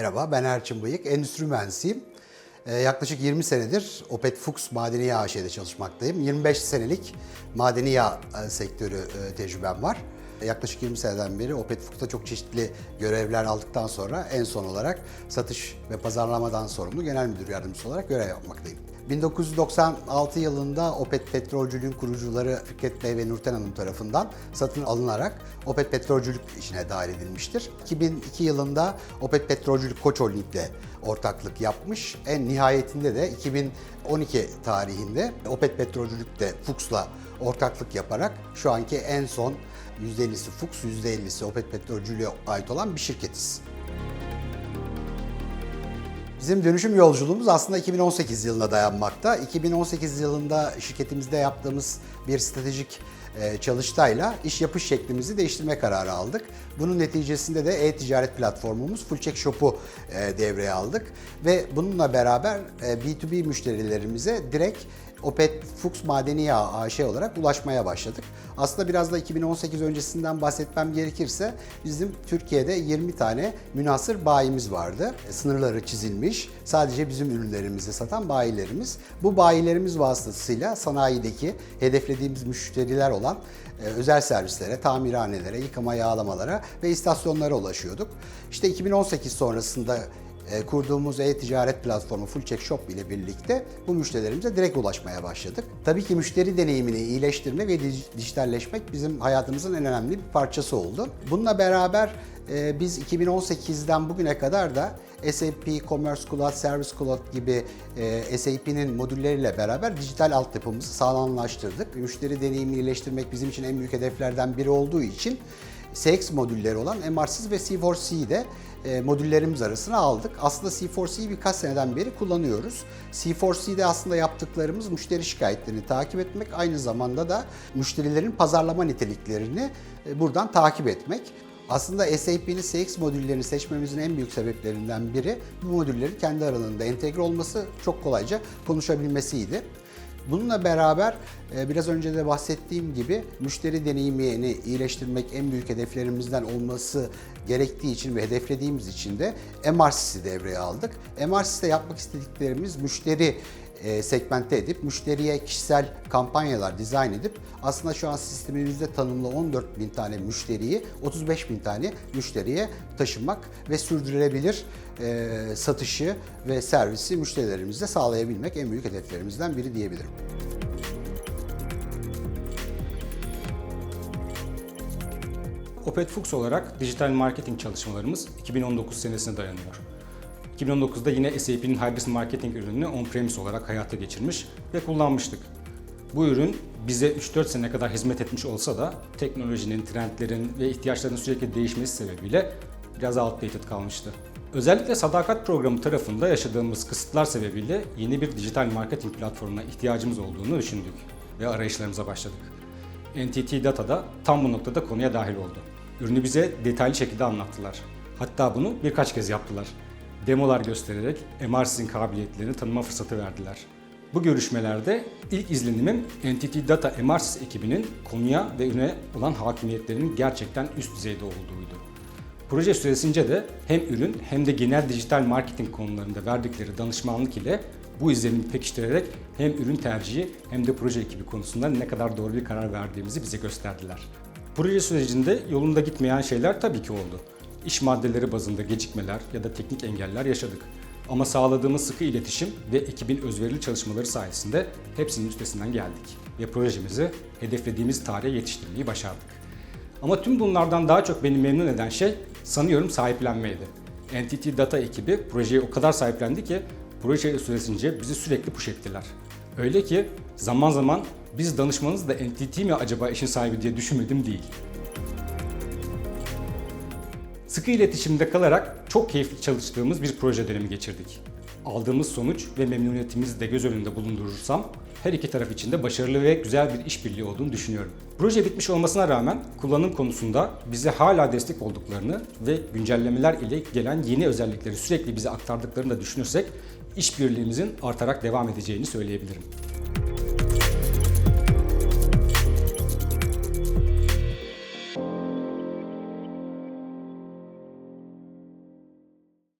Merhaba, ben Erçin Bıyık, endüstri mühendisiyim. Ee, yaklaşık 20 senedir Opet Fuchs Madeni Yağ AŞ'de çalışmaktayım. 25 senelik madeni yağ e, sektörü e, tecrübem var. Yaklaşık 20 seneden beri Opet Fuchs'ta çok çeşitli görevler aldıktan sonra en son olarak satış ve pazarlamadan sorumlu genel müdür yardımcısı olarak görev yapmaktayım. 1996 yılında Opet Petrolcülüğün kurucuları Fikret Bey ve Nurten Hanım tarafından satın alınarak Opet Petrolcülük işine dahil edilmiştir. 2002 yılında Opet Petrolcülük Koç Holding'le ortaklık yapmış. En nihayetinde de 2012 tarihinde Opet Petrolcülük de Fuchs'la ortaklık yaparak şu anki en son %50'si Fuchs, %50'si Opet Petrolcülüğe ait olan bir şirketiz. Bizim dönüşüm yolculuğumuz aslında 2018 yılına dayanmakta. 2018 yılında şirketimizde yaptığımız bir stratejik e, çalıştayla iş yapış şeklimizi değiştirme kararı aldık. Bunun neticesinde de e-ticaret platformumuz Fullcheck Shop'u e, devreye aldık ve bununla beraber e, B2B müşterilerimize direkt Opet Fuchs Madeni Yağ AŞ olarak ulaşmaya başladık. Aslında biraz da 2018 öncesinden bahsetmem gerekirse bizim Türkiye'de 20 tane münhasır bayimiz vardı. E, Sınırları çizilmiş, sadece bizim ürünlerimizi satan bayilerimiz. Bu bayilerimiz vasıtasıyla sanayideki hedeflediğimiz müşteriler olan e, özel servislere, tamirhanelere, yıkama yağlamalara ve istasyonlara ulaşıyorduk. İşte 2018 sonrasında kurduğumuz e-ticaret platformu Fullcheck Shop ile birlikte bu müşterilerimize direkt ulaşmaya başladık. Tabii ki müşteri deneyimini iyileştirmek ve dij- dijitalleşmek bizim hayatımızın en önemli bir parçası oldu. Bununla beraber e, biz 2018'den bugüne kadar da SAP Commerce Cloud, Service Cloud gibi e, SAP'nin modülleriyle beraber dijital altyapımızı sağlamlaştırdık. Müşteri deneyimini iyileştirmek bizim için en büyük hedeflerden biri olduğu için CX modülleri olan MRSys ve C4C'yi de e, modüllerimiz arasına aldık. Aslında C4C'yi birkaç seneden beri kullanıyoruz. C4C'de aslında yaptıklarımız müşteri şikayetlerini takip etmek, aynı zamanda da müşterilerin pazarlama niteliklerini e, buradan takip etmek. Aslında SAP'nin CX modüllerini seçmemizin en büyük sebeplerinden biri bu modüllerin kendi aralarında entegre olması, çok kolayca konuşabilmesiydi. Bununla beraber e, biraz önce de bahsettiğim gibi müşteri deneyimini iyileştirmek en büyük hedeflerimizden olması gerektiği için ve hedeflediğimiz için de MRC'si devreye aldık. MRC'de yapmak istediklerimiz müşteri e, segmente edip müşteriye kişisel kampanyalar dizayn edip aslında şu an sistemimizde tanımlı 14 bin tane müşteriyi 35 bin tane müşteriye taşımak ve sürdürülebilir e, satışı ve servisi müşterilerimize sağlayabilmek en büyük hedeflerimizden biri diyebilirim. Opet Fuchs olarak dijital marketing çalışmalarımız 2019 senesine dayanıyor. 2019'da yine SAP'nin Hybris Marketing ürününü on-premise olarak hayata geçirmiş ve kullanmıştık. Bu ürün bize 3-4 sene kadar hizmet etmiş olsa da teknolojinin, trendlerin ve ihtiyaçların sürekli değişmesi sebebiyle biraz outdated kalmıştı. Özellikle sadakat programı tarafında yaşadığımız kısıtlar sebebiyle yeni bir dijital marketing platformuna ihtiyacımız olduğunu düşündük ve arayışlarımıza başladık. NTT Data da tam bu noktada konuya dahil oldu. Ürünü bize detaylı şekilde anlattılar. Hatta bunu birkaç kez yaptılar. Demolar göstererek MRC'nin kabiliyetlerini tanıma fırsatı verdiler. Bu görüşmelerde ilk izlenimim NTT Data MRC ekibinin konuya ve ürüne olan hakimiyetlerinin gerçekten üst düzeyde olduğuydu. Proje süresince de hem ürün hem de genel dijital marketing konularında verdikleri danışmanlık ile bu izlenimi pekiştirerek hem ürün tercihi hem de proje ekibi konusunda ne kadar doğru bir karar verdiğimizi bize gösterdiler. Proje sürecinde yolunda gitmeyen şeyler tabii ki oldu. İş maddeleri bazında gecikmeler ya da teknik engeller yaşadık. Ama sağladığımız sıkı iletişim ve ekibin özverili çalışmaları sayesinde hepsinin üstesinden geldik ve projemizi hedeflediğimiz tarihe yetiştirmeyi başardık. Ama tüm bunlardan daha çok beni memnun eden şey sanıyorum sahiplenmeydi. NTT Data ekibi projeyi o kadar sahiplendi ki proje süresince bizi sürekli push ettiler. Öyle ki zaman zaman biz danışmanız da NTT mi acaba işin sahibi diye düşünmedim değil. Sıkı iletişimde kalarak çok keyifli çalıştığımız bir proje dönemi geçirdik. Aldığımız sonuç ve memnuniyetimizi de göz önünde bulundurursam her iki taraf için de başarılı ve güzel bir işbirliği olduğunu düşünüyorum. Proje bitmiş olmasına rağmen kullanım konusunda bize hala destek olduklarını ve güncellemeler ile gelen yeni özellikleri sürekli bize aktardıklarını da düşünürsek işbirliğimizin artarak devam edeceğini söyleyebilirim.